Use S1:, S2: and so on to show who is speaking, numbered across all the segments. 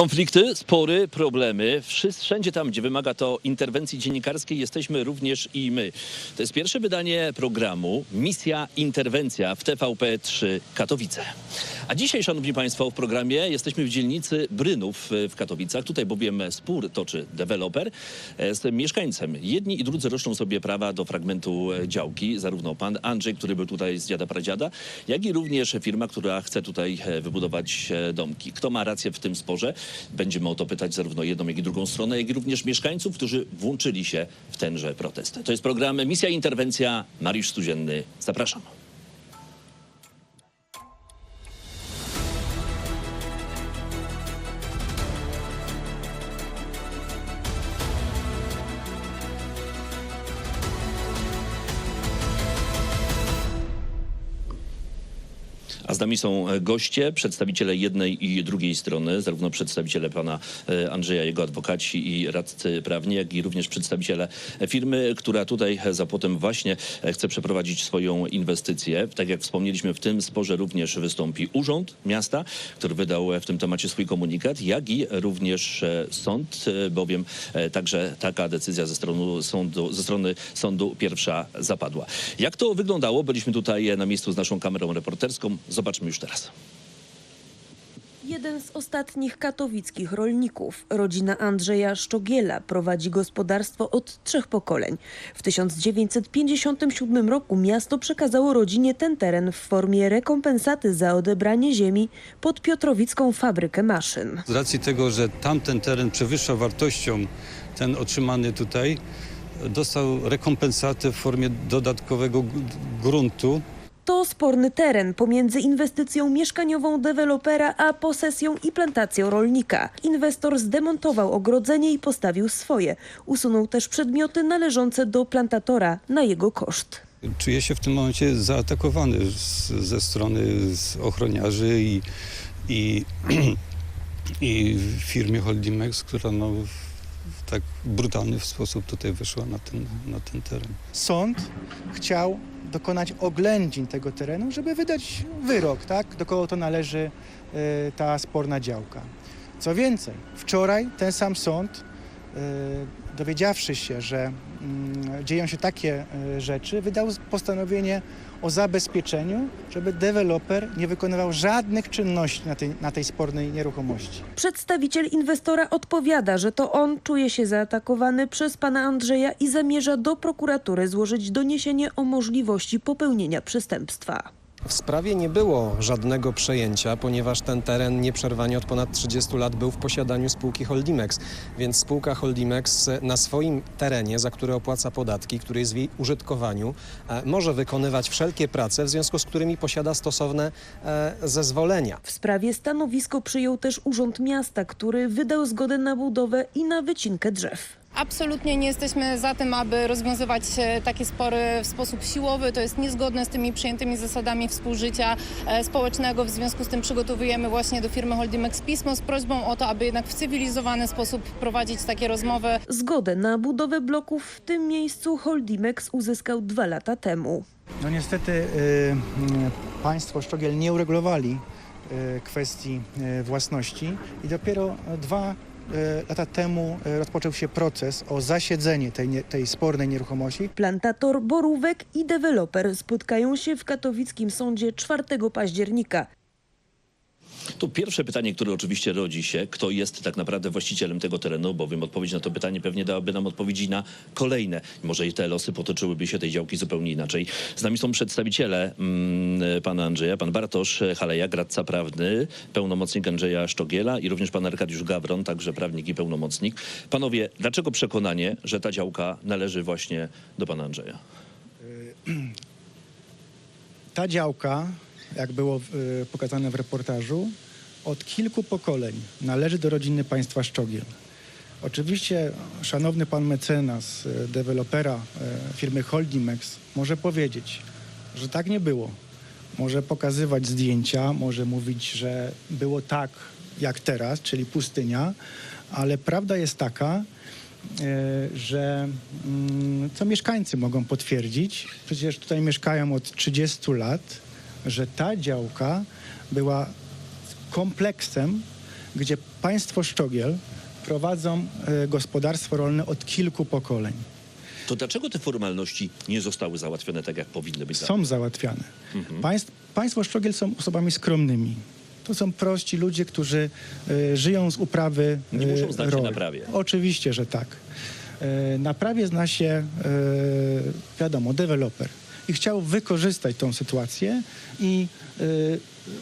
S1: Konflikty, spory, problemy. Wszędzie tam, gdzie wymaga to interwencji dziennikarskiej, jesteśmy również i my. To jest pierwsze wydanie programu Misja Interwencja w TVP3 Katowice. A dzisiaj, szanowni państwo, w programie jesteśmy w dzielnicy Brynów e, w Katowicach. Tutaj bowiem spór toczy deweloper e, z mieszkańcem. Jedni i drudzy roszczą sobie prawa do fragmentu e, działki. Zarówno pan Andrzej, który był tutaj z dziada pradziada, jak i również firma, która chce tutaj wybudować domki. Kto ma rację w tym sporze? Będziemy o to pytać zarówno jedną, jak i drugą stronę, jak i również mieszkańców, którzy włączyli się w tenże protest. To jest program Misja Interwencja. Mariusz Studzienny. Zapraszam. Nami są e, goście, przedstawiciele jednej i drugiej strony, zarówno przedstawiciele pana e, Andrzeja, jego adwokaci i radcy prawni, jak i również przedstawiciele firmy, która tutaj za płotem właśnie e, chce przeprowadzić swoją inwestycję. Tak jak wspomnieliśmy, w tym sporze również wystąpi Urząd Miasta, który wydał w tym temacie swój komunikat, jak i również sąd, bowiem także taka decyzja ze strony sądu, ze strony sądu pierwsza zapadła. Jak to wyglądało? Byliśmy tutaj na miejscu z naszą kamerą reporterską. Zobaczmy już teraz.
S2: Jeden z ostatnich katowickich rolników, rodzina Andrzeja Szczogiela, prowadzi gospodarstwo od trzech pokoleń. W 1957 roku miasto przekazało rodzinie ten teren w formie rekompensaty za odebranie ziemi pod Piotrowicką fabrykę maszyn.
S3: Z racji tego, że tamten teren przewyższa wartością ten otrzymany tutaj, dostał rekompensatę w formie dodatkowego gruntu.
S2: To sporny teren pomiędzy inwestycją mieszkaniową dewelopera a posesją i plantacją rolnika. Inwestor zdemontował ogrodzenie i postawił swoje. Usunął też przedmioty należące do plantatora na jego koszt.
S3: Czuje się w tym momencie zaatakowany z, ze strony ochroniarzy i, i, i firmy Holdimex, która no tak brutalny sposób tutaj weszła na ten, na ten teren.
S4: sąd chciał dokonać oględzin tego terenu, żeby wydać wyrok, tak, do kogo to należy e, ta sporna działka. Co więcej, wczoraj ten sam sąd, e, dowiedziawszy się, że mm, dzieją się takie e, rzeczy, wydał postanowienie o zabezpieczeniu, żeby deweloper nie wykonywał żadnych czynności na tej, na tej spornej nieruchomości.
S2: Przedstawiciel inwestora odpowiada, że to on czuje się zaatakowany przez pana Andrzeja i zamierza do prokuratury złożyć doniesienie o możliwości popełnienia przestępstwa.
S5: W sprawie nie było żadnego przejęcia, ponieważ ten teren nieprzerwanie od ponad 30 lat był w posiadaniu spółki Holdimex, więc spółka Holdimex na swoim terenie, za który opłaca podatki, który jest w jej użytkowaniu, e, może wykonywać wszelkie prace, w związku z którymi posiada stosowne e, zezwolenia.
S2: W sprawie stanowisko przyjął też Urząd Miasta, który wydał zgodę na budowę i na wycinkę drzew.
S6: Absolutnie nie jesteśmy za tym, aby rozwiązywać e, takie spory w sposób siłowy. To jest niezgodne z tymi przyjętymi zasadami współżycia e, społecznego. W związku z tym przygotowujemy właśnie do firmy Holdimex pismo z prośbą o to, aby jednak w cywilizowany sposób prowadzić takie rozmowy.
S2: Zgodę na budowę bloków w tym miejscu Holdimex uzyskał dwa lata temu.
S4: No niestety y, y, państwo Szczogiel nie uregulowali y, kwestii własności i dopiero dwa lata temu y, rozpoczął się proces o zasiedzenie tej, tej spornej nieruchomości.
S2: Plantator, borówek i deweloper spotkają się w katowickim sądzie 4 października.
S1: Tu pierwsze pytanie, które oczywiście rodzi się, kto jest tak naprawdę właścicielem tego terenu, bowiem odpowiedź na to pytanie pewnie dałaby nam odpowiedzi na kolejne. Może i te losy potoczyłyby się tej działki zupełnie inaczej. Z nami są przedstawiciele mm, pana Andrzeja, pan Bartosz Halejak, radca prawny, pełnomocnik Andrzeja Sztogiela i również pan Arkadiusz Gawron, także prawnik i pełnomocnik. Panowie, dlaczego przekonanie, że ta działka należy właśnie do pana Andrzeja?
S4: Ta działka, jak było y, pokazane w reportażu, od kilku pokoleń należy do rodziny państwa Szczogiel. Oczywiście szanowny pan mecenas, y, dewelopera y, firmy Holdimex może powiedzieć, że tak nie było. Może pokazywać zdjęcia, może mówić, że było tak jak teraz, czyli pustynia, ale prawda jest taka, że mm, co mieszkańcy mogą potwierdzić, przecież tutaj mieszkają od 30 lat, że ta działka była kompleksem gdzie państwo Szczogiel prowadzą e, gospodarstwo rolne od kilku pokoleń.
S1: To dlaczego te formalności nie zostały załatwione tak, jak powinny być?
S4: Są załatwiane. Państw, państwo Szczogiel są osobami skromnymi. To są prości ludzie, którzy e, żyją z uprawy
S1: Nie muszą znać się
S4: roli.
S1: na prawie.
S4: Oczywiście, że tak. E, na prawie zna się, e, wiadomo, deweloper. I chciał wykorzystać tą sytuację i e,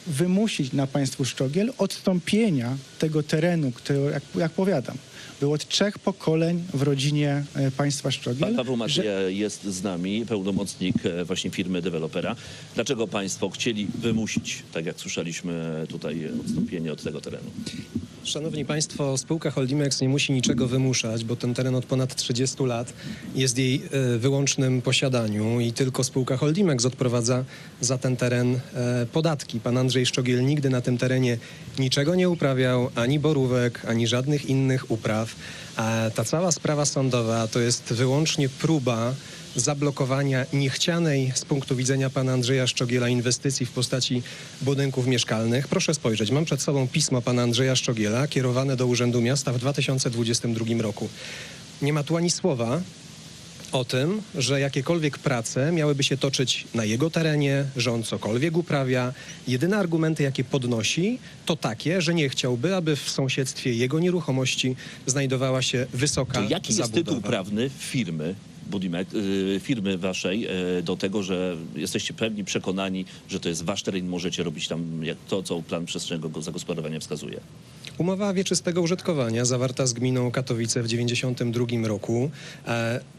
S4: wymusić na państwu Szczogiel odstąpienia tego terenu, który, jak, jak powiadam, był od trzech pokoleń w rodzinie e, państwa Szczogiel.
S1: Pan Paweł
S4: że-
S1: Macieja jest z nami, pełnomocnik e, właśnie firmy dewelopera. Dlaczego państwo chcieli wymusić, tak jak słyszeliśmy tutaj, odstąpienie od tego terenu?
S5: Szanowni Państwo, spółka Holdimex nie musi niczego wymuszać, bo ten teren od ponad 30 lat jest jej e, wyłącznym posiadaniu i tylko spółka Holdimex odprowadza za ten teren e, podatki. Pan Andrzej Szczogiel nigdy na tym terenie niczego nie uprawiał, ani borówek, ani żadnych innych upraw. A ta cała sprawa sądowa to jest wyłącznie próba zablokowania niechcianej z punktu widzenia pana Andrzeja Szczogiela inwestycji w postaci budynków mieszkalnych. Proszę spojrzeć, mam przed sobą pismo pana Andrzeja Szczogiela kierowane do Urzędu Miasta w 2022 roku. Nie ma tu ani słowa o tym, że jakiekolwiek prace miałyby się toczyć na jego terenie, że on cokolwiek uprawia. Jedyne argumenty, jakie podnosi, to takie, że nie chciałby, aby w sąsiedztwie jego nieruchomości znajdowała się wysoka
S1: To jaki jest
S5: zabudowa.
S1: tytuł prawny firmy Budimek, y, firmy waszej y, do tego, że jesteście pewni, przekonani, że to jest wasz teren możecie robić tam jak to, co plan przestrzennego zagospodarowania wskazuje?
S5: Umowa wieczystego użytkowania zawarta z gminą Katowice w 1992 roku.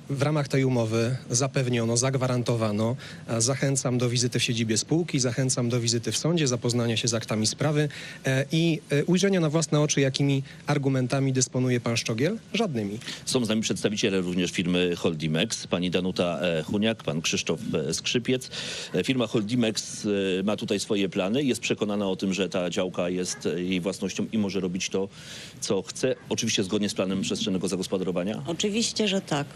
S5: W ramach tej umowy zapewniono, zagwarantowano, zachęcam do wizyty w siedzibie spółki, zachęcam do wizyty w sądzie, zapoznania się z aktami sprawy e, i e, ujrzenia na własne oczy, jakimi argumentami dysponuje pan Szczogiel? Żadnymi.
S1: Są z nami przedstawiciele również firmy Holdimex, pani Danuta e, Huniak, pan Krzysztof Skrzypiec. Firma Holdimex ma tutaj swoje plany, jest przekonana o tym, że ta działka jest jej własnością i może robić to, co chce, oczywiście zgodnie z planem przestrzennego zagospodarowania.
S7: Oczywiście, że tak.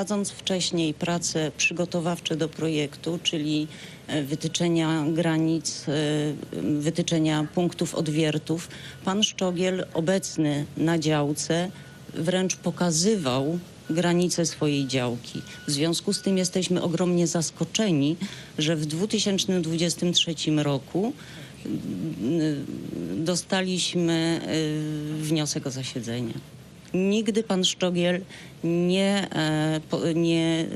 S7: Prowadząc wcześniej prace przygotowawcze do projektu, czyli e, wytyczenia granic, e, wytyczenia punktów odwiertów, pan Szczogiel obecny na działce wręcz pokazywał granice swojej działki. W związku z tym jesteśmy ogromnie zaskoczeni, że w 2023 roku mm, dostaliśmy y, wniosek o zasiedzenie. Nigdy pan Szczogiel nie, e, nie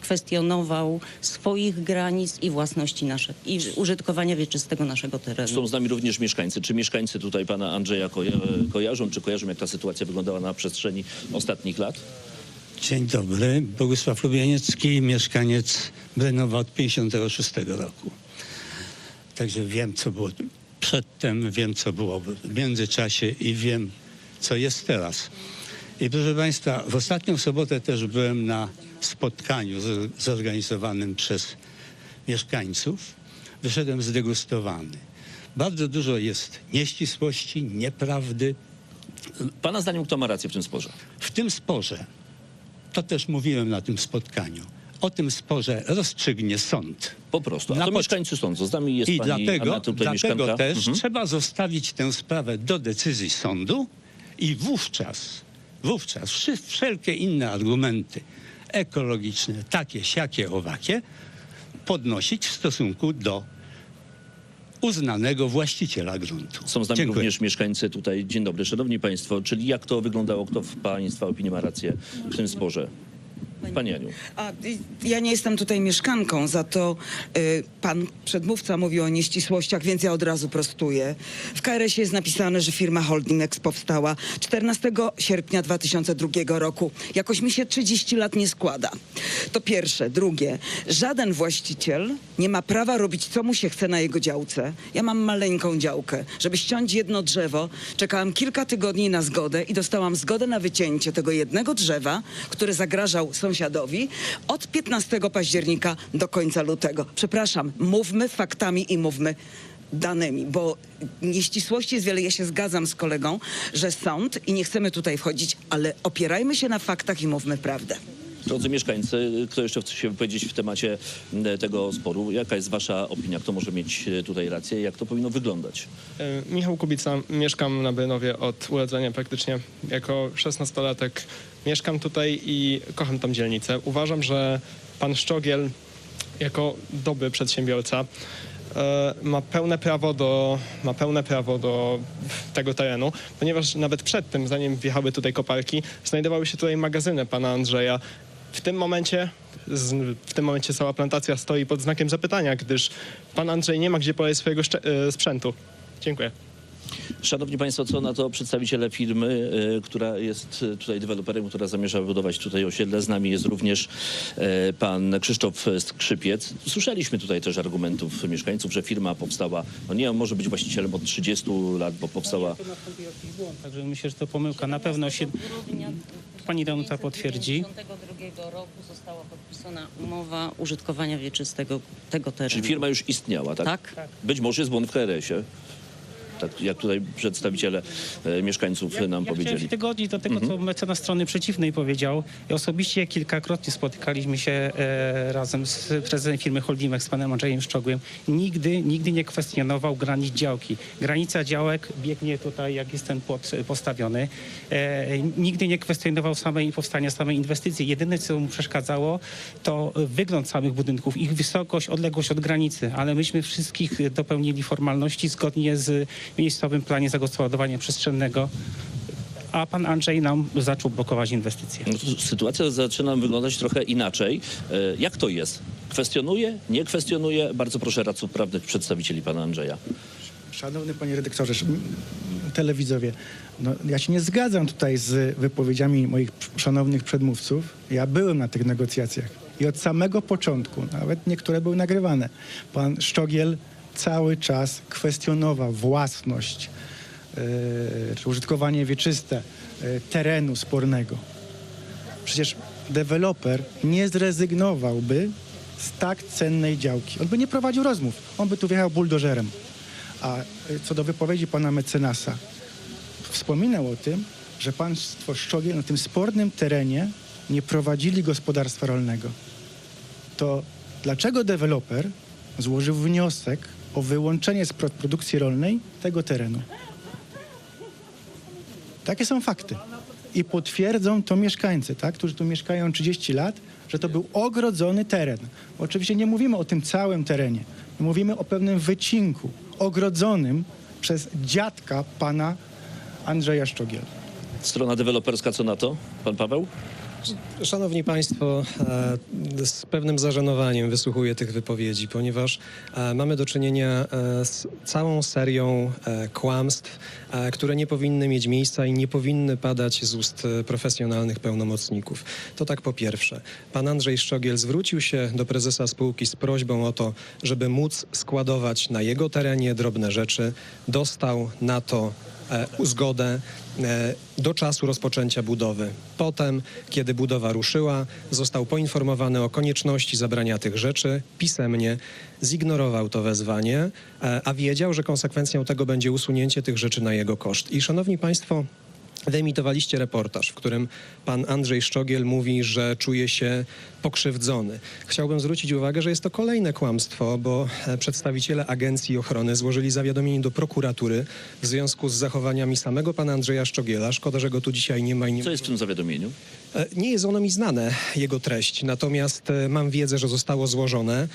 S7: kwestionował swoich granic i własności naszej, i użytkowania wieczystego naszego terenu.
S1: Są z nami również mieszkańcy. Czy mieszkańcy tutaj pana Andrzeja koja- kojarzą, czy kojarzą, jak ta sytuacja wyglądała na przestrzeni ostatnich lat?
S8: Dzień dobry, Bogusław Lubieniecki, mieszkaniec Brenowa od 56 roku. Także wiem, co było przedtem, wiem, co było w międzyczasie i wiem, co jest teraz. I proszę Państwa, w ostatnią sobotę też byłem na spotkaniu zorganizowanym przez mieszkańców. Wyszedłem zdegustowany. Bardzo dużo jest nieścisłości, nieprawdy,
S1: Pana zdaniem kto ma rację w tym sporze?
S8: w tym sporze, to też mówiłem na tym spotkaniu, o tym sporze rozstrzygnie sąd.
S1: Po prostu. A to mieszkańcy sądzą. Z nami jest
S8: I
S1: pani
S8: dlatego,
S1: Anna,
S8: dlatego
S1: mieszkanka.
S8: też
S1: Mhm.
S8: trzeba zostawić tę sprawę do decyzji sądu i wówczas, wówczas wszelkie inne argumenty ekologiczne, takie, siakie, owakie, podnosić w stosunku do uznanego właściciela gruntu.
S1: Są z nami
S8: Dziękuję.
S1: również mieszkańcy tutaj. Dzień dobry, szanowni państwo. Czyli jak to wyglądało? Kto w państwa opinii ma rację w tym sporze? Pani Aniu.
S9: A, ja nie jestem tutaj mieszkanką, za to y, pan przedmówca mówił o nieścisłościach, więc ja od razu prostuję. W KRS jest napisane, że firma Holdingex powstała 14 sierpnia 2002 roku. Jakoś mi się 30 lat nie składa. To pierwsze. Drugie, żaden właściciel nie ma prawa robić, co mu się chce na jego działce. Ja mam maleńką działkę. Żeby ściąć jedno drzewo, czekałam kilka tygodni na zgodę i dostałam zgodę na wycięcie tego jednego drzewa, które zagrażał sąsiadowi od 15 października do końca lutego. Przepraszam, mówmy faktami i mówmy danymi, bo nieścisłości jest wiele. Ja się zgadzam z kolegą, że sąd i nie chcemy tutaj wchodzić, ale opierajmy się na faktach i mówmy prawdę.
S1: Drodzy mieszkańcy, kto jeszcze chce się wypowiedzieć w temacie tego sporu? Jaka jest wasza opinia? Kto może mieć e, tutaj rację? Jak to powinno wyglądać?
S10: E, Michał Kubica, mieszkam na Bynowie od urodzenia praktycznie. Jako 16-latek mieszkam tutaj i kocham tą dzielnicę. Uważam, że pan Szczogiel jako dobry przedsiębiorca e, ma pełne prawo do, ma pełne prawo do tego terenu, ponieważ nawet przed tym, zanim wjechały tutaj koparki, znajdowały się tutaj magazyny pana Andrzeja. W tym momencie w tym momencie cała plantacja stoi pod znakiem zapytania, gdyż pan Andrzej nie ma gdzie położyć swojego e, sprzętu. Dziękuję.
S1: Szanowni Państwo, co na to przedstawiciele firmy, e, która jest e, tutaj deweloperem, która zamierza wybudować tutaj osiedle. Z nami jest również e, pan Krzysztof Skrzypiec. Słyszeliśmy tutaj też argumentów mieszkańców, że firma powstała, no nie, może być właścicielem od 30 lat, bo powstała
S11: błąd, także myślę, że to pomyłka. Na pewno się pani Danuta potwierdzi.
S7: 1952 roku została podpisana umowa użytkowania wieczystego tego terenu.
S1: Czyli firma już istniała, tak?
S7: Tak.
S1: Być może jest błąd w KRS-ie. Tak jak tutaj przedstawiciele e, mieszkańców nam powiedzieli.
S11: się tygodni do tego, co mecenas strony przeciwnej powiedział. Ja osobiście kilkakrotnie spotykaliśmy się e, razem z prezesem firmy Holdimex, z panem Andrzejem Szczogłem. Nigdy, nigdy nie kwestionował granic działki. Granica działek biegnie tutaj, jak jest ten płot postawiony. E, nigdy nie kwestionował samej powstania samej inwestycji. Jedyne, co mu przeszkadzało, to wygląd samych budynków, ich wysokość, odległość od granicy, ale myśmy wszystkich dopełnili formalności zgodnie z miejscowym planie zagospodarowania przestrzennego, a pan Andrzej nam zaczął blokować inwestycje.
S1: No sytuacja zaczyna wyglądać trochę inaczej. E, Jak to jest? Kwestionuje? Nie kwestionuje? Bardzo proszę radców prawnych, przedstawicieli pana Andrzeja.
S4: Szanowny panie redaktorze, telewidzowie, no, ja się nie zgadzam tutaj z wypowiedziami moich szanownych przedmówców. Ja byłem na tych negocjacjach i od samego początku, nawet niektóre były nagrywane, pan Szczogiel cały czas kwestionował własność e, czy użytkowanie wieczyste e, terenu spornego. Przecież deweloper nie zrezygnowałby z tak cennej działki. On by nie prowadził rozmów, on by tu wjechał buldożerem. A y, co do wypowiedzi pana mecenasa, wspominał o tym, że państwo Szczogiel na tym spornym terenie nie prowadzili gospodarstwa rolnego. To dlaczego deweloper złożył wniosek o wyłączenie z pro- produkcji rolnej tego terenu? Takie są fakty. I potwierdzą to mieszkańcy, tak, którzy tu mieszkają 30 lat, że to był ogrodzony teren. Oczywiście nie mówimy o tym całym terenie. Mówimy o pewnym wycinku ogrodzonym przez dziadka pana Andrzeja Szczogiel.
S1: Strona deweloperska co na to? Pan Paweł?
S5: Szanowni Państwo, e, z pewnym zażenowaniem wysłuchuję tych wypowiedzi, ponieważ e, mamy do czynienia e, z całą serią kłamstw, które nie powinny mieć miejsca i nie powinny padać z ust profesjonalnych pełnomocników. To tak po pierwsze. Pan Andrzej Szczogiel zwrócił się do prezesa spółki z prośbą o to, żeby móc składować na jego terenie drobne rzeczy. Dostał na to e, zgodę e, do czasu rozpoczęcia budowy. Potem, kiedy budowa ruszyła, został poinformowany o konieczności zabrania tych rzeczy pisemnie. Zignorował to wezwanie, e, a wiedział, że konsekwencją tego będzie usunięcie tych rzeczy na jego koszt. I szanowni państwo, Wyemitowaliście reportaż, w którym pan Andrzej Szczogiel mówi, że czuje się pokrzywdzony. Chciałbym zwrócić uwagę, że jest to kolejne kłamstwo, bo e, przedstawiciele Agencji Ochrony złożyli zawiadomienie do prokuratury w związku z zachowaniami samego pana Andrzeja Szczogiela. Szkoda, że go tu dzisiaj nie ma i nie
S1: Co jest w tym zawiadomieniu?
S5: E, Nie jest ono mi znane, jego treść, natomiast e, mam wiedzę, że zostało złożone.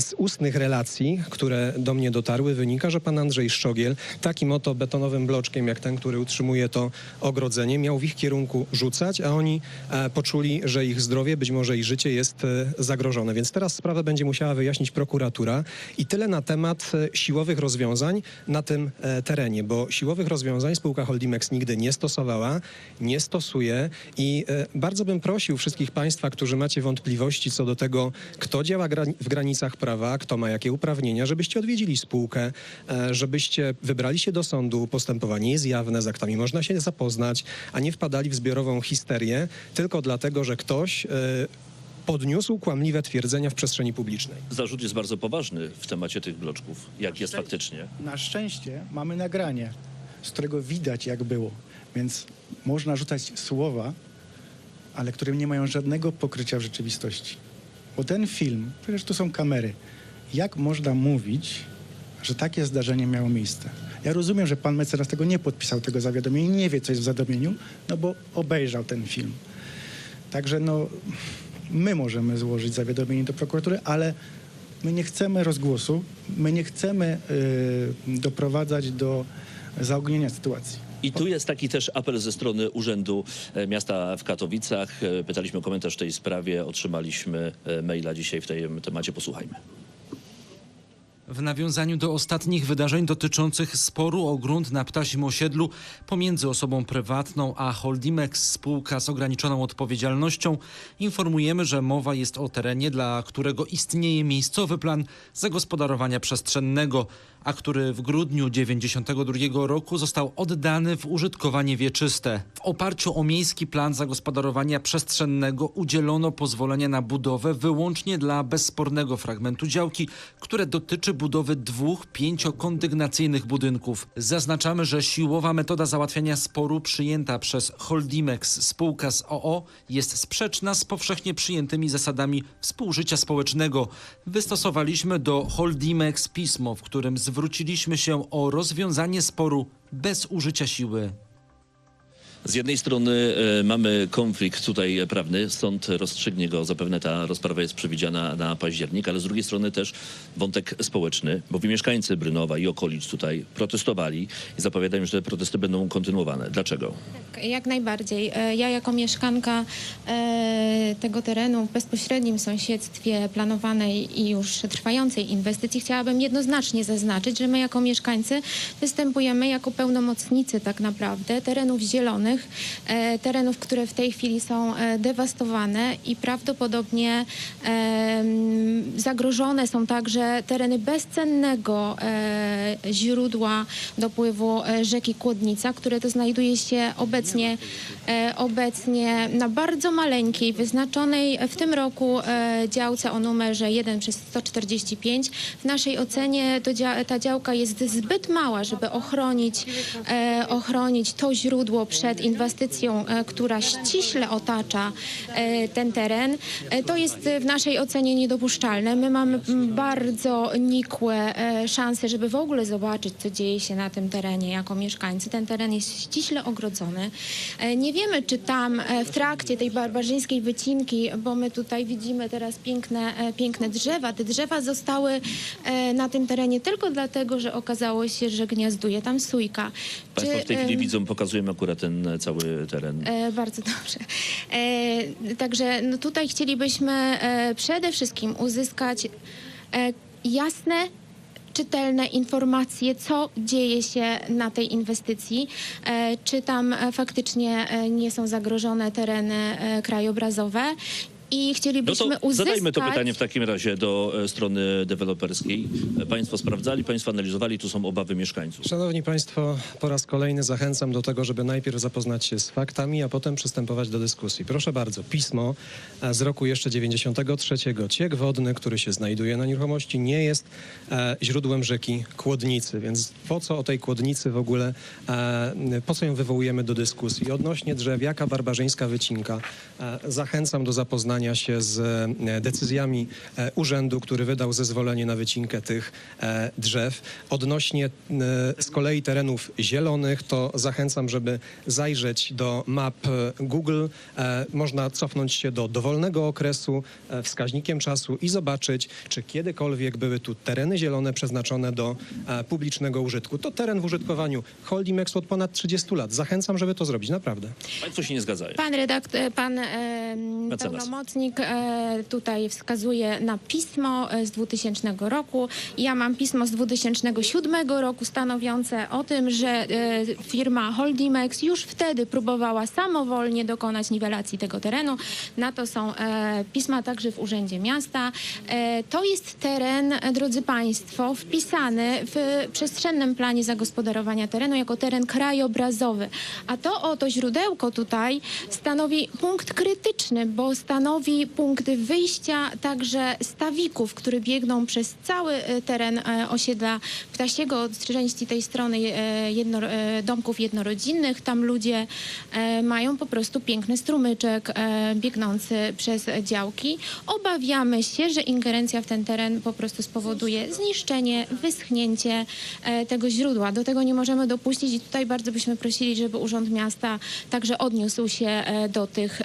S5: Z ustnych relacji, które do mnie dotarły, wynika, że pan Andrzej Szczogiel takim oto betonowym bloczkiem, jak ten, który utrzymuje to ogrodzenie, miał w ich kierunku rzucać, a oni e, poczuli, że ich zdrowie, być może i życie jest zagrożone. Więc teraz sprawę będzie musiała wyjaśnić prokuratura i tyle na temat siłowych rozwiązań na tym terenie, bo siłowych rozwiązań spółka Holdimex nigdy nie stosowała, nie stosuje i bardzo bym prosił wszystkich Państwa, którzy macie wątpliwości co do tego, kto działa w granicach prawa, kto ma jakie uprawnienia, żebyście odwiedzili spółkę, e, żebyście wybrali się do sądu, postępowanie jest jawne, z aktami można się zapoznać, a nie wpadali w zbiorową histerię tylko dlatego, że ktoś e, podniósł kłamliwe twierdzenia w przestrzeni publicznej.
S1: Zarzut jest bardzo poważny w temacie tych bloczków. Jak jest faktycznie?
S4: Na szczęście mamy nagranie, z którego widać jak było, więc można rzucać słowa, ale które nie mają żadnego pokrycia w rzeczywistości. Bo ten film, przecież tu są kamery, jak można mówić, że takie zdarzenie miało miejsce? Ja rozumiem, że pan mecenas tego nie podpisał, tego zawiadomienia, i nie wie, co jest w zawiadomieniu, no bo obejrzał ten film. Także no, my możemy złożyć zawiadomienie do prokuratury, ale my nie chcemy rozgłosu, my nie chcemy y, doprowadzać do zaognienia sytuacji.
S1: I tu jest taki też apel ze strony Urzędu e, Miasta w Katowicach. E, Pytaliśmy o komentarz w tej sprawie, otrzymaliśmy e, maila dzisiaj w tym temacie. Posłuchajmy.
S12: W nawiązaniu do ostatnich wydarzeń dotyczących sporu o grunt na ptasim osiedlu pomiędzy osobą prywatną a Holdimex spółka z ograniczoną odpowiedzialnością informujemy, że mowa jest o terenie, dla którego istnieje miejscowy plan zagospodarowania przestrzennego, a który w grudniu 1992 roku został oddany w użytkowanie wieczyste. W oparciu o miejski plan zagospodarowania przestrzennego udzielono pozwolenia na budowę wyłącznie dla bezspornego fragmentu działki, które dotyczy budowy dwóch pięciokondygnacyjnych budynków. Zaznaczamy, że siłowa metoda załatwiania sporu przyjęta przez Holdimex spółka z OO jest sprzeczna z powszechnie przyjętymi zasadami współżycia społecznego. Wystosowaliśmy do Holdimex pismo, w którym zwróciliśmy się o rozwiązanie sporu bez użycia siły.
S1: Z jednej strony e, mamy konflikt tutaj prawny, sąd rozstrzygnie go, zapewne ta rozprawa jest przewidziana na październik, ale z drugiej strony też wątek społeczny, bo mieszkańcy Brynowa i okolic tutaj protestowali i zapowiadają, że te protesty będą kontynuowane. Dlaczego?
S13: Jak najbardziej. E, Ja jako mieszkanka e, tego terenu w bezpośrednim sąsiedztwie planowanej i już trwającej inwestycji chciałabym jednoznacznie zaznaczyć, że my jako mieszkańcy występujemy jako pełnomocnicy tak naprawdę terenów zielonych, e, terenów, które w tej chwili są e, dewastowane i prawdopodobnie e, zagrożone są także tereny bezcennego źródła dopływu rzeki Kłodnica, które to znajduje się obecnie, obecnie na bardzo maleńkiej, wyznaczonej w tym roku działce o numerze 1 przez 145. W naszej ocenie ta działka jest zbyt mała, żeby ochronić, ochronić to źródło przed inwestycją, e, która ściśle otacza e, ten teren. E, To jest w naszej ocenie niedopuszczalne. My mamy bardzo nikłe szanse, żeby w ogóle zobaczyć, co dzieje się na tym terenie jako mieszkańcy. Ten teren jest ściśle ogrodzony. Nie wiemy, czy tam w trakcie tej barbarzyńskiej wycinki, bo my tutaj widzimy teraz piękne, piękne drzewa, te drzewa zostały na tym terenie tylko dlatego, że okazało się, że gniazduje tam sójka.
S1: Państwo
S13: Czy,
S1: w tej chwili widzą, pokazujemy akurat ten cały teren.
S13: E, bardzo dobrze. E, także no tutaj chcielibyśmy e, przede wszystkim uzyskać e, jasne, czytelne informacje, co dzieje się na tej inwestycji, e, czy tam faktycznie e, nie są zagrożone tereny krajobrazowe. I
S1: No
S13: chcielibyśmy
S1: to
S13: uzyskać...
S1: zadajmy to pytanie w takim razie do e, strony deweloperskiej. E, Państwo sprawdzali, Państwo analizowali, tu są obawy mieszkańców.
S5: Szanowni Państwo, po raz kolejny zachęcam do tego, żeby najpierw zapoznać się z faktami, a potem przystępować do dyskusji. Proszę bardzo, pismo e, z roku jeszcze 93. Ciek wodny, który się znajduje na nieruchomości, nie jest e, źródłem rzeki Kłodnicy, więc po co o tej Kłodnicy w ogóle, e, po co ją wywołujemy do dyskusji? Odnośnie drzew, jaka barbarzyńska wycinka? E, zachęcam do zapoznania się z e, decyzjami e, urzędu, który wydał zezwolenie na wycinkę tych e, drzew. Odnośnie z kolei terenów zielonych, to zachęcam, żeby zajrzeć do map Google. Można cofnąć się do dowolnego okresu wskaźnikiem czasu i zobaczyć, czy kiedykolwiek były tu tereny zielone przeznaczone do publicznego użytku. To teren w użytkowaniu Holdimex od ponad 30 lat. Zachęcam, żeby to zrobić, naprawdę.
S1: Państwo się nie zgadzają.
S13: Pan redaktor, pan e, pełnomocnik e, tutaj wskazuje na pismo e, z 2000 roku. Ja mam pismo z 2007 roku stanowiące o tym, że e, firma Holdimex już wtedy próbowała samowolnie dokonać niwelacji tego terenu. Na to są pisma także w Urzędzie Miasta. To jest teren, drodzy Państwo, wpisany w przestrzennym planie zagospodarowania terenu jako teren krajobrazowy. A to oto źródełko tutaj stanowi punkt krytyczny, bo stanowi stanowi punkt wyjścia także stawików, które biegną przez cały e, teren e, osiedla Ptasiego, od części tej strony e, jedno, domków jednorodzinnych. Tam ludzie mają po prostu piękny strumyczek biegnący przez działki. Obawiamy się, że ingerencja w ten teren po prostu spowoduje zniszczenie, wyschnięcie tego źródła. Do tego nie możemy dopuścić i tutaj bardzo byśmy prosili, żeby Urząd Miasta także odniósł się do tych,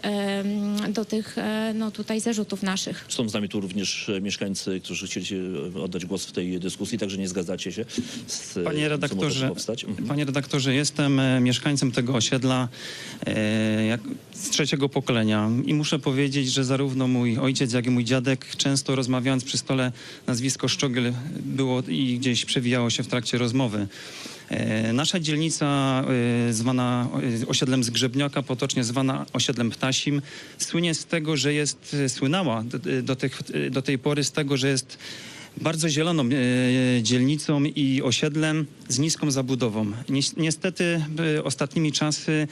S13: do tych no tutaj zarzutów naszych.
S1: Są z nami tu również e, mieszkańcy, którzy chcieli e, oddać głos w tej dyskusji, także nie zgadzacie się z e,
S14: Panie redaktorze.
S1: Mhm.
S14: panie redaktorze, jestem mieszkańcem tego osiedla e, jak, z trzeciego pokolenia i muszę powiedzieć, że zarówno mój ojciec, jak i mój dziadek często rozmawiając przy stole nazwisko Szczogiel było i gdzieś przewijało się w trakcie rozmowy. E, Nasza dzielnica e, zwana e, osiedlem Zgrzebniaka, potocznie zwana osiedlem Ptasim, słynie z tego, że jest, słynęła do, do, tych, do tej pory z tego, że jest bardzo zieloną dzielnicą i osiedlem z niską zabudową. Ni- Niestety ostatnimi czasy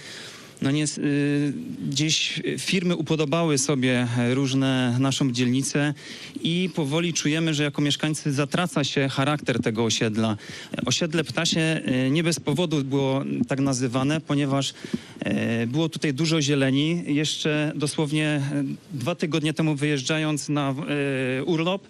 S14: no nie, y, gdzieś firmy upodobały sobie różne naszą dzielnicę i powoli czujemy, że jako mieszkańcy zatraca się charakter tego osiedla. Osiedle Ptasie y, nie bez powodu było tak nazywane, ponieważ y, było tutaj dużo zieleni. Jeszcze dosłownie dwa tygodnie temu wyjeżdżając na urlop,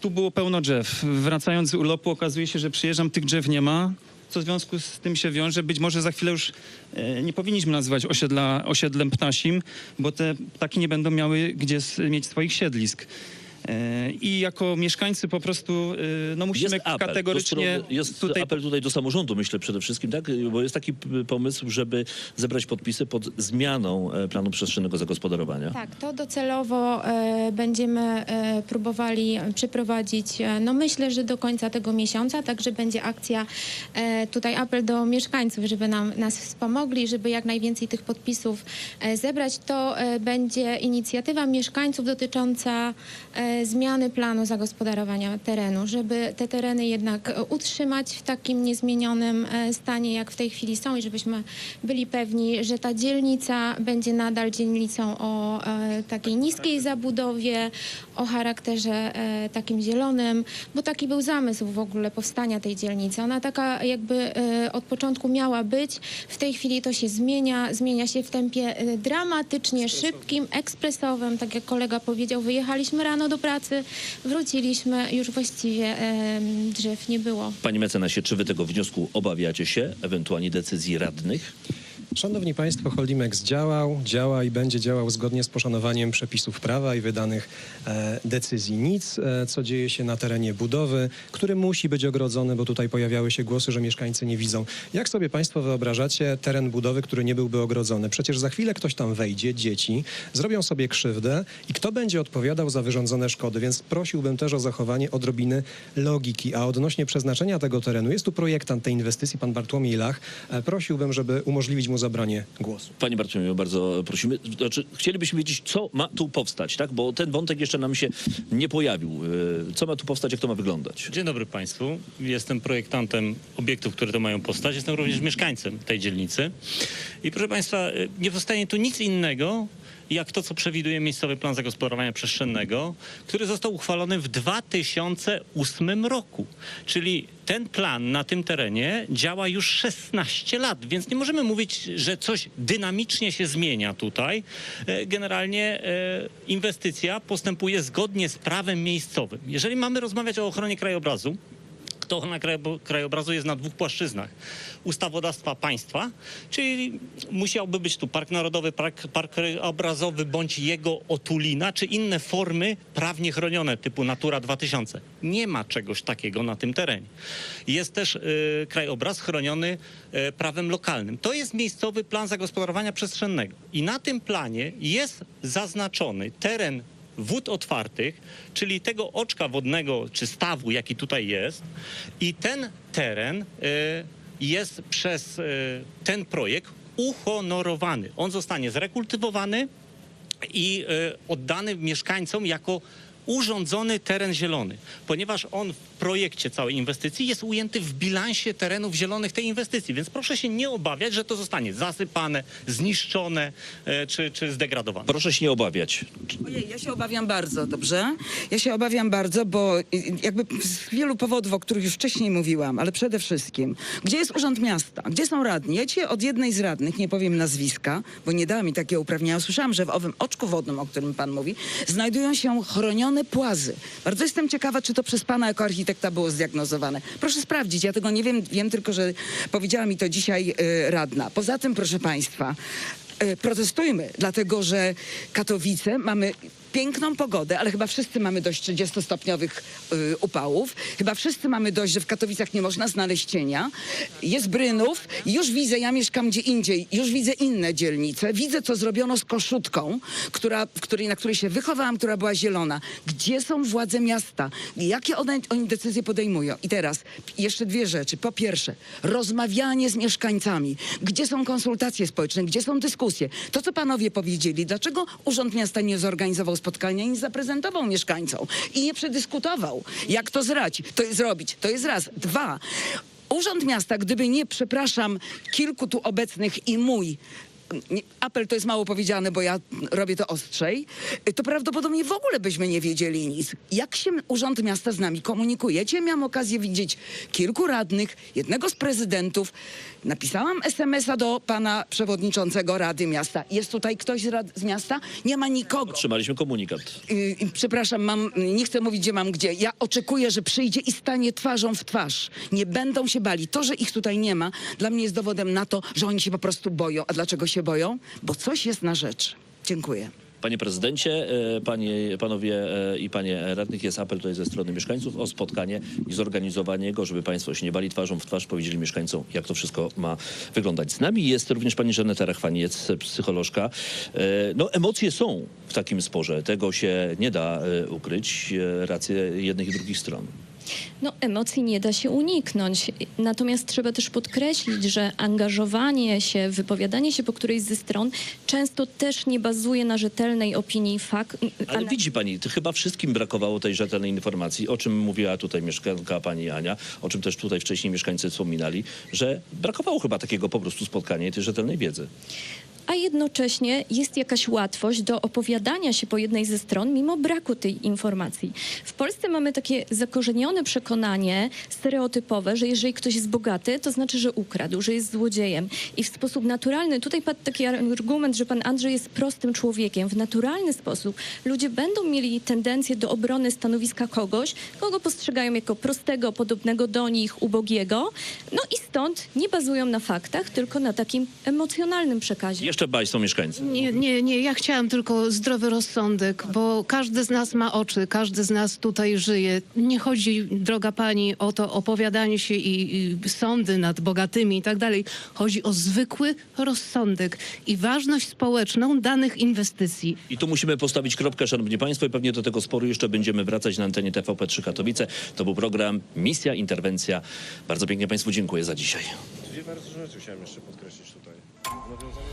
S14: tu było pełno drzew. Wracając z urlopu okazuje się, że przyjeżdżam, tych drzew nie ma. Co w związku z tym się wiąże? Być może za chwilę już e, nie powinniśmy nazywać osiedla, osiedlem ptasim, bo te ptaki nie będą miały gdzie mieć swoich siedlisk. E, I jako mieszkańcy po prostu e, no musimy
S1: Jest apel.
S14: kategorycznie
S1: Do strony- Jest
S14: tutaj
S1: apel tutaj do samorządu, myślę przede wszystkim, tak? Bo jest taki pomysł, żeby zebrać podpisy pod zmianą e, planu przestrzennego zagospodarowania.
S13: Tak, to docelowo będziemy próbowali przeprowadzić, no myślę, że do końca tego miesiąca, także będzie akcja, tutaj apel do mieszkańców, żeby nam, nas wspomogli, żeby jak najwięcej tych podpisów zebrać. To będzie inicjatywa mieszkańców dotycząca zmiany planu zagospodarowania terenu, żeby te tereny jednak e, utrzymać w takim niezmienionym e, stanie, jak w tej chwili są i żebyśmy byli pewni, że ta dzielnica będzie nadal dzielnicą o e, takiej niskiej zabudowie, o charakterze takim zielonym, bo taki był zamysł w ogóle powstania tej dzielnicy. Ona taka jakby od początku miała być. W tej chwili to się zmienia, zmienia się w tempie dramatycznie szybkim, ekspresowym, tak jak kolega powiedział, wyjechaliśmy rano do pracy, wróciliśmy, już właściwie drzew nie było.
S1: Panie mecenasie, czy wy tego wniosku obawiacie się, ewentualnie decyzji radnych?
S5: Szanowni Państwo, Holdimex działał, działa i będzie działał zgodnie z poszanowaniem przepisów prawa i wydanych e, decyzji. Nic, e, co dzieje się na terenie budowy, który musi być ogrodzony, bo tutaj pojawiały się głosy, że mieszkańcy nie widzą. Jak sobie Państwo wyobrażacie teren budowy, który nie byłby ogrodzony? Przecież za chwilę ktoś tam wejdzie, dzieci, zrobią sobie krzywdę i kto będzie odpowiadał za wyrządzone szkody? Więc prosiłbym też o zachowanie odrobiny logiki. A odnośnie przeznaczenia tego terenu, jest tu projektant tej inwestycji, pan Bartłomiej Lach. E, Prosiłbym, żeby umożliwić mu zabranie głosu.
S1: Panie Bartłomieju, bardzo prosimy. Znaczy, chcielibyśmy wiedzieć, co ma tu powstać, tak? Bo ten wątek jeszcze nam się nie pojawił. E, Co ma tu powstać, jak to ma wyglądać?
S15: Dzień dobry Państwu. Jestem projektantem obiektów, które to mają powstać. Jestem również mieszkańcem tej dzielnicy. I proszę Państwa, y, nie powstanie tu nic innego, jak to, co przewiduje miejscowy plan zagospodarowania przestrzennego, który został uchwalony w 2008 roku. Czyli ten plan na tym terenie działa już 16 lat, więc nie możemy mówić, że coś dynamicznie się zmienia tutaj. E, Generalnie e, inwestycja postępuje zgodnie z prawem miejscowym. Jeżeli mamy rozmawiać o ochronie krajobrazu, to ochrona krajo- krajobrazu jest na dwóch płaszczyznach. Ustawodawstwa państwa, czyli musiałby być tu Park Narodowy, Park, park krajobrazowy bądź jego otulina, czy inne formy prawnie chronione typu Natura 2000. Nie ma czegoś takiego na tym terenie. Jest też y, krajobraz chroniony y, prawem lokalnym. To jest miejscowy plan zagospodarowania przestrzennego. I na tym planie jest zaznaczony teren wód otwartych, czyli tego oczka wodnego czy stawu, jaki tutaj jest. I ten teren y, jest przez y, ten projekt uhonorowany. On zostanie zrekultywowany i y, oddany mieszkańcom jako urządzony teren zielony, ponieważ on projekcie całej inwestycji jest ujęty w bilansie terenów zielonych tej inwestycji, więc proszę się nie obawiać, że to zostanie zasypane, zniszczone e, czy, czy zdegradowane.
S1: Proszę się nie obawiać.
S9: Ojej, ja się obawiam bardzo, dobrze? Ja się obawiam bardzo, bo jakby z wielu powodów, o których już wcześniej mówiłam, ale przede wszystkim, gdzie jest Urząd Miasta? Gdzie są radni? Ja dzisiaj od jednej z radnych, nie powiem nazwiska, bo nie dała mi takie uprawnienia, słyszałam, że w owym oczku wodnym, o którym pan mówi, znajdują się chronione płazy. Bardzo jestem ciekawa, czy to przez pana jako architekta było zdiagnozowane. Proszę sprawdzić, ja tego nie wiem, wiem tylko, że powiedziała mi to dzisiaj y, radna. Poza tym, proszę państwa, E, protestujmy, dlatego że Katowice mamy piękną pogodę, ale chyba wszyscy mamy dość 30-stopniowych y, upałów. Chyba wszyscy mamy dość, że w Katowicach nie można znaleźć cienia. Jest Brynów. Już widzę, ja mieszkam gdzie indziej, już widzę inne dzielnice. Widzę, co zrobiono z Koszutką, która, w której, na której się wychowałam, która była zielona. Gdzie są władze miasta? Jakie one, oni decyzje podejmują? I teraz jeszcze dwie rzeczy. Po pierwsze, rozmawianie z mieszkańcami. Gdzie są konsultacje społeczne? Gdzie są dyskusje? To, co panowie powiedzieli, dlaczego Urząd Miasta nie zorganizował spotkania nie zaprezentował mieszkańcom i nie przedyskutował, jak to zrać, to zrobić. To jest raz. Dwa. Urząd Miasta, gdyby nie, przepraszam, kilku tu obecnych i mój apel to jest mało powiedziane, bo ja robię to ostrzej, to prawdopodobnie w ogóle byśmy nie wiedzieli nic. Jak się Urząd Miasta z nami komunikuje? Dzisiaj miałam okazję widzieć kilku radnych, jednego z prezydentów. Napisałam SMS-a do pana przewodniczącego Rady Miasta. Jest tutaj ktoś z, rad, z miasta? Nie ma nikogo.
S1: Otrzymaliśmy komunikat.
S9: Y, przepraszam, mam, nie chcę mówić, gdzie mam gdzie. Ja oczekuję, że przyjdzie i stanie twarzą w twarz. Nie będą się bali. To, że ich tutaj nie ma, dla mnie jest dowodem na to, że oni się po prostu boją. A dlaczego się boją? Bo coś jest na rzecz. Dziękuję.
S1: Panie prezydencie, e, panie, panowie e, i panie radnych, jest apel tutaj ze strony mieszkańców o spotkanie i zorganizowanie go, żeby państwo się nie bali twarzą w twarz, powiedzieli mieszkańcom, jak to wszystko ma wyglądać. Z nami jest również pani Żaneta Rachwaniec, psycholożka. E, No, emocje są w takim sporze, tego się nie da ukryć, racje jednych i drugich stron.
S16: No, emocji nie da się uniknąć. Natomiast trzeba też podkreślić, że angażowanie się, wypowiadanie się po którejś ze stron często też nie bazuje na rzetelnej opinii fakt.
S1: Ale widzi pani, to chyba wszystkim brakowało tej rzetelnej informacji, o czym mówiła tutaj mieszkanka pani Ania, o czym też tutaj wcześniej mieszkańcy wspominali, że brakowało chyba takiego po prostu spotkania i tej rzetelnej wiedzy.
S16: A jednocześnie jest jakaś łatwość do opowiadania się po jednej ze stron, mimo braku tej informacji. W Polsce mamy takie zakorzenione przekonanie stereotypowe, że jeżeli ktoś jest bogaty, to znaczy, że ukradł, że jest złodziejem. I w sposób naturalny, tutaj padł taki argument, że pan Andrzej jest prostym człowiekiem. W naturalny sposób ludzie będą mieli tendencję do obrony stanowiska kogoś, kogo postrzegają jako prostego, podobnego do nich, ubogiego. No i stąd nie bazują na faktach, tylko na takim emocjonalnym przekazie.
S1: Jeszcze państwo mieszkańcy.
S17: Nie, nie, nie. Ja chciałam tylko zdrowy rozsądek, bo każdy z nas ma oczy, każdy z nas tutaj żyje. Nie chodzi, droga pani, o to opowiadanie się i, i sądy nad bogatymi i tak dalej. Chodzi o zwykły rozsądek i ważność społeczną danych inwestycji.
S1: I tu musimy postawić kropkę, szanowni państwo, i pewnie do tego sporu jeszcze będziemy wracać na antenie TVP3 Katowice. To był program Misja Interwencja. Bardzo pięknie państwu dziękuję za dzisiaj.
S18: Dwie bardzo rzeczy chciałem jeszcze podkreślić tutaj. Nawiązanie...